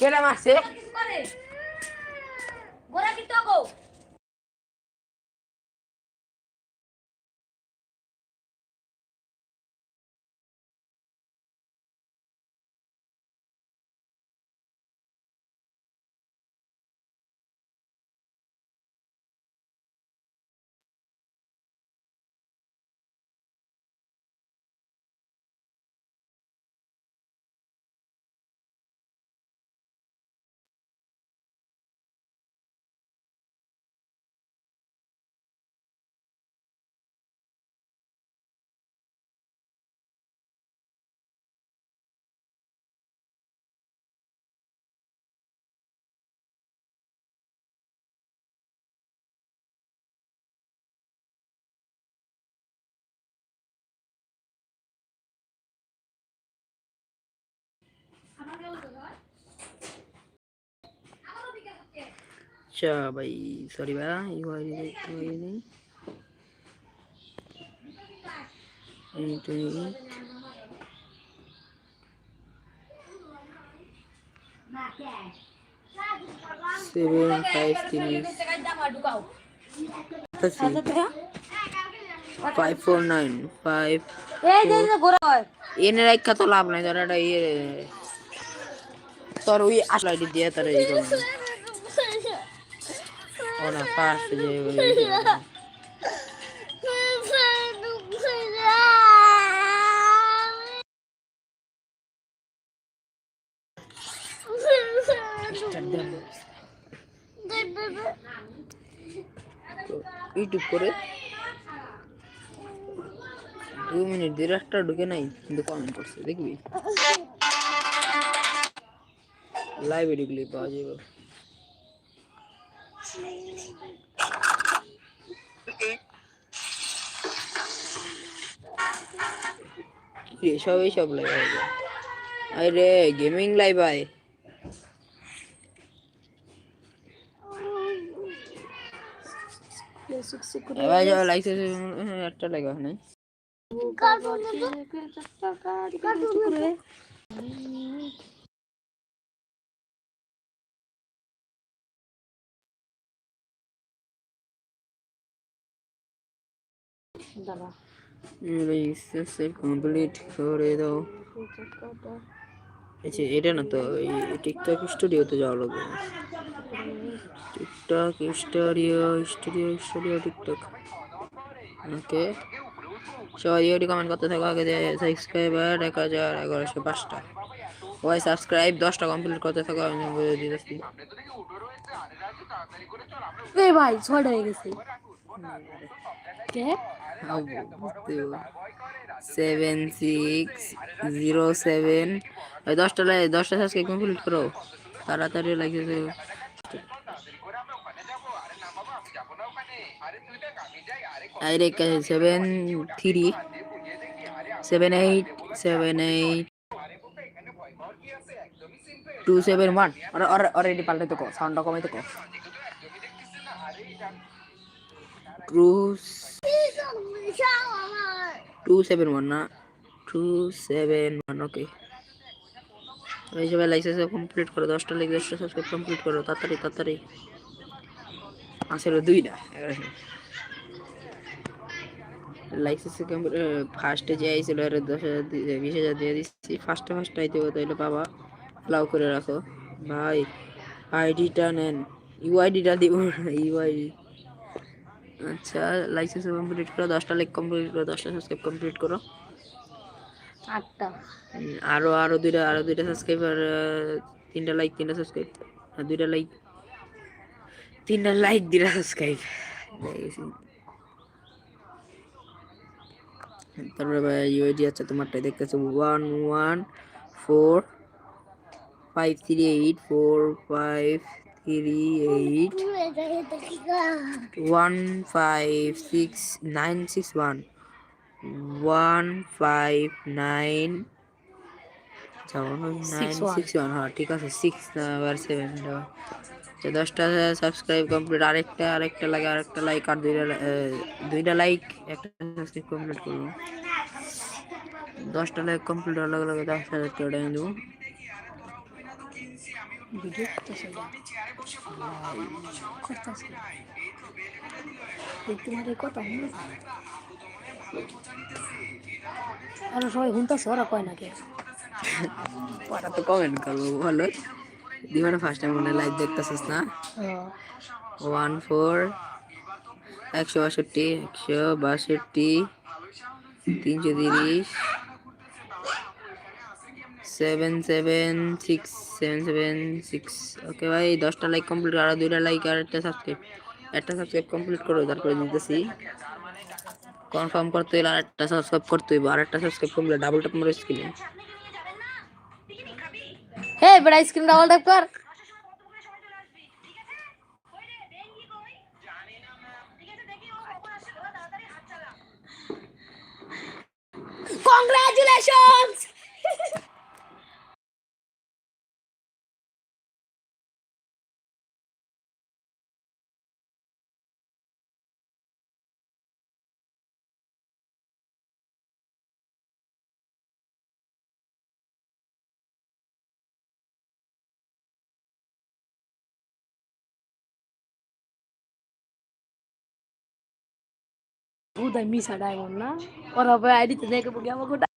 কেডা মারছে? Three. Five four nine. Five এই যে যে গোরা হয় এনে রাখা তো লাভ নাই তোর এটা ইয়ে তোর ওই আসল আইডি দিয়ে তোর এই ইউটিউব করে দুই মিনিট দিয়ে একটা ঢুকে নাই, কিন্তু কমেন্ট করছে, দেখবি? লাইভে ঢুকলে পাওয়া যাবে। এসব এইসব লাইভ হবে আরে গেমিং লাইভ আয় এবার যাও একটা লাইক হয় নাই। কমপ্লিট করে দাও। আচ্ছা এটা না তো এই টিকটক স্টুডিওতে যাওয়া লাগবে। TikTok studio studio studio TikTok okay. সবাই ইউটি কমেন্ট করতে থাকো। আগে যে সাবস্ক্রাইবার এক হাজার এগারোশো পাঁচটা। ওয়াই সাবস্ক্রাইব দশটা কমপ্লিট করতে থাকো। আমি বলে দিতেছি ভাই ছয়টা হয়ে গেছে। কে সেভেন সিক্স জিরো সেভেন দশটা লাই দশটা সাবস্ক্রাইব কমপ্লিট করো তাড়াতাড়ি লাগছে আরে seven three seven eight seven eight two seven one already পাল্টে তো সাউন্ডটা কমে তো টু টু সেভেন ওয়ান না টু সেভেন ওয়ান ওকে সবাই লাইসেন্স কমপ্লিট করো, দশটা লিখ দশটা সাবস্ক্রাইব কমপ্লিট করো, তাড়াতাড়ি তাড়াতাড়ি। আসলে দুইটা এগারোশো লাইসেন্স ফার্স্টে যে আইছিল, এর দশ হাজার বিশ হাজার দিয়ে দিচ্ছি ফার্স্টে ফার্স্টে আইতে হতো তাহলে বাবা ফ্লাউ করে রাখো। ভাই আইডিটা নেন ইউআইডিটা দিব ইউআইডি আচ্ছা লাইসেন্স কমপ্লিট করো দশটা লাইক কমপ্লিট করো দশটা সাবস্ক্রাইব কমপ্লিট করো। আটটা। উম, আরও আরও দুইটা আরও দুইটা সাবস্ক্রাইব আর তিনটা লাইক তিনটা সাবস্ক্রাইব আর দুইটা লাইক তিনটা লাইক দুইটা সাবস্ক্রাইব তারপরে ভাই ইউআইডি আছে তোমারটাই দেখতেছো। One one four five three eight four five three eight one five six nine six one one five nine nine six one হ্যাঁ ঠিক আছে সিক্স আবার সেভেন দশটা সাবস্ক্রাইব কমপ্লিট আরেকটা আরেকটা লাগে আরেকটা লাইক আর দুইটা দুইটা লাইক একটা সাবস্ক্রাইব কমপ্লিট করব দশটা লাইক কমপ্লিট হওয়ার লগে লগে দশ হাজার টাকা দেবো ভিডিও করতেছে করতেছে। তোমার এই কথা শুনে আর সবাই শুনতেছে ওরা কয় না কে ওরা তো কমেন্ট করব ভালো দিবানা ফার্স্ট টাইম মনে লাইভ দেখতেছিস না। ওয়ান ফোর একশো বাষট্টি একশো বাষট্টি তিনশো তিরিশ seven seven six seven seven six okay ভাই, দশটা লাইক কমপ্লিট আরও দুইটা লাইক আর একটা সাবস্ক্রাইব একটা সাবস্ক্রাইব কমপ্লিট করো, তারপরে দিতেছি। কনফার্ম করতে হইলে আরেকটা সাবস্ক্রাইব করতে হইব। আরেকটা সাবস্ক্রাইব করলে ডাবল ট্যাপ মারো স্ক্রিনে হে বেড়া স্ক্রিন ডাবল ট্যাপ কর। কংগ্রাচুলেশনস উদয় মিশা ডায়মন্ড না ওরা আইডিতে দেখে আমাকে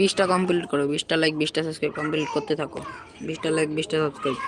বিশটা কমপ্লিট করো বিশটা লাইক বিশটা সাবস্ক্রাইব কমপ্লিট করতে থাকো। বিশটা লাইক বিশটা সাবস্ক্রাইব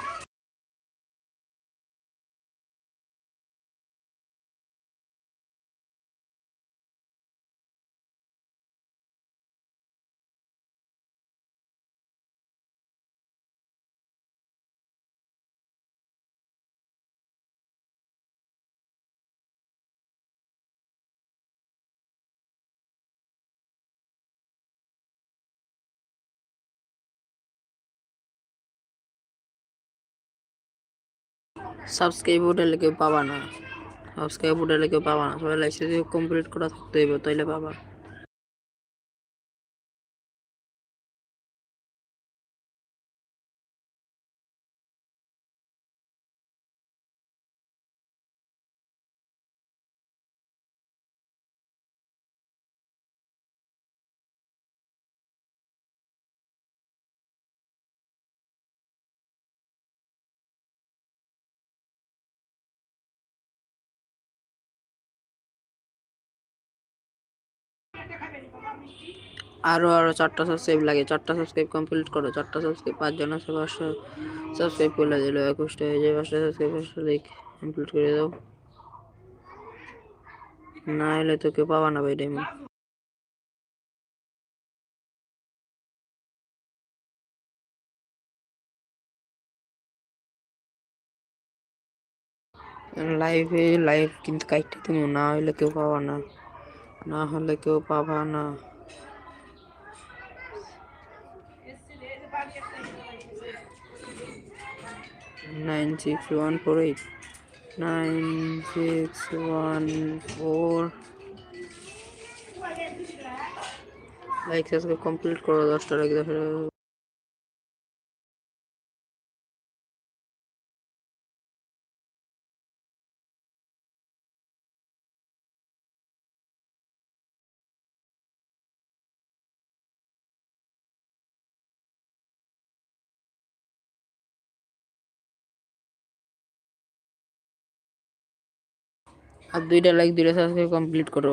সাবস্ক্রাইব উঠালে কেউ পাবা না। সাবস্ক্রাইব উঠালে কেউ পাবা না। সবাই লাইসেন্স কমপ্লিট করা থাকতে হইব, তাইলে পাবা। আরও আরও চারটা সাবস্ক্রাইব লাগে। চারটা সাবস্ক্রাইব কমপ্লিট করো। চারটা সাবস্ক্রাইব পাঁচজন আছে, পাঁচশো সাবস্ক্রাইব করে দিল, একুশটা হয়ে যায়। পাঁচটা সাবস্ক্রাইব পাঁচটা লাইক কমপ্লিট করে দাও। না এলে তো কেউ পাবা না ভাই ডায়মন্ড লাইভে লাইভ কিন্তু কাইটে তুমি না হলে কেউ পাবা না। না হলে কেউ পাবা না। Nine six one four eight nine six one four like subscribe complete করো দশটা লাইক দশটা আর দুইটা লাইক দুইটা সাবস্ক্রাইব কমপ্লিট করো।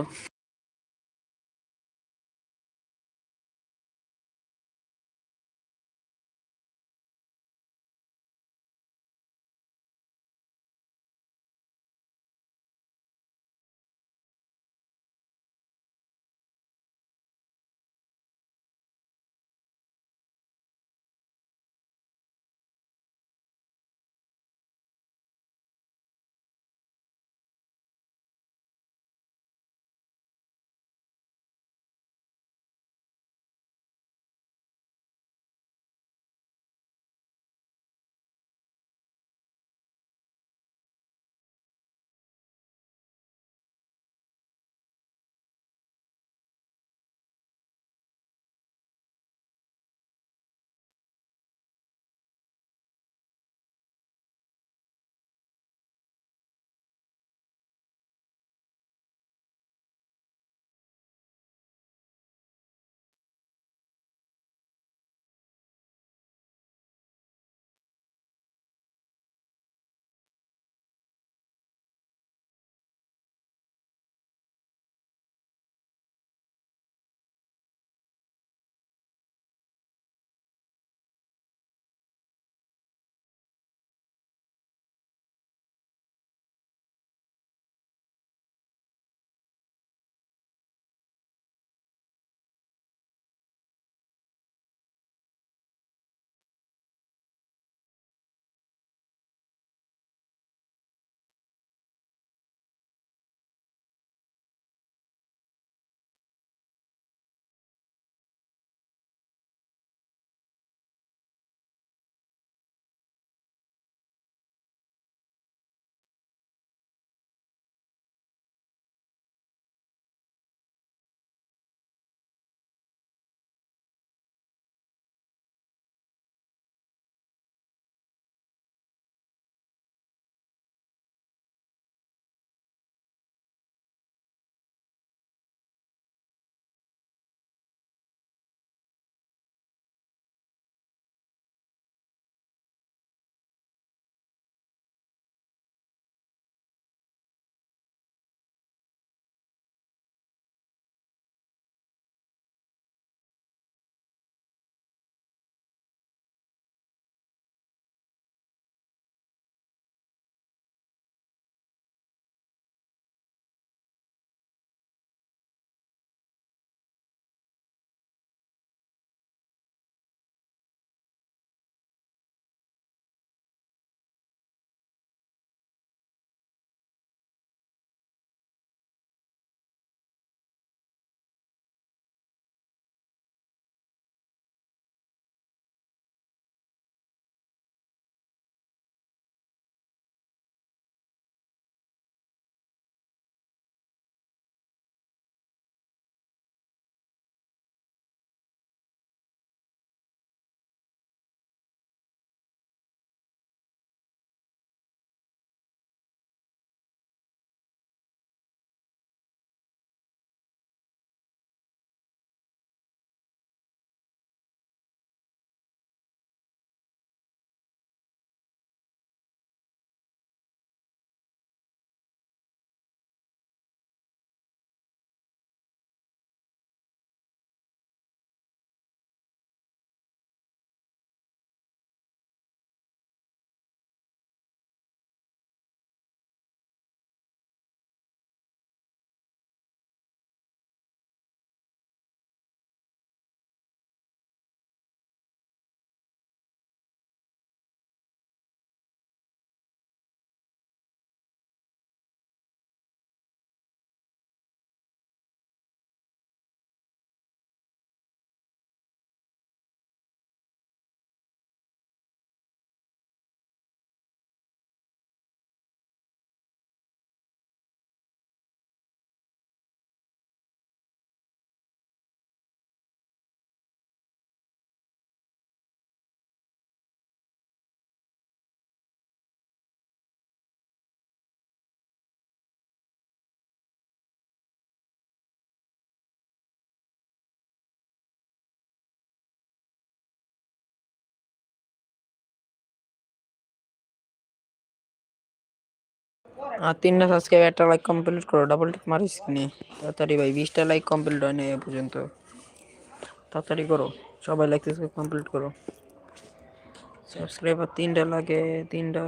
আর তিনটা সাবস্ক্রাইব একটা লাইক কমপ্লিট করো ডাবল টিক মারিস নি তাড়াতাড়ি ভাই, বিশটা লাইক কমপ্লিট হয় এ পর্যন্ত। তাড়াতাড়ি করো, সবাই লাইক কমপ্লিট করো। সাবস্ক্রাইবার তিনটা লাগে, তিনটা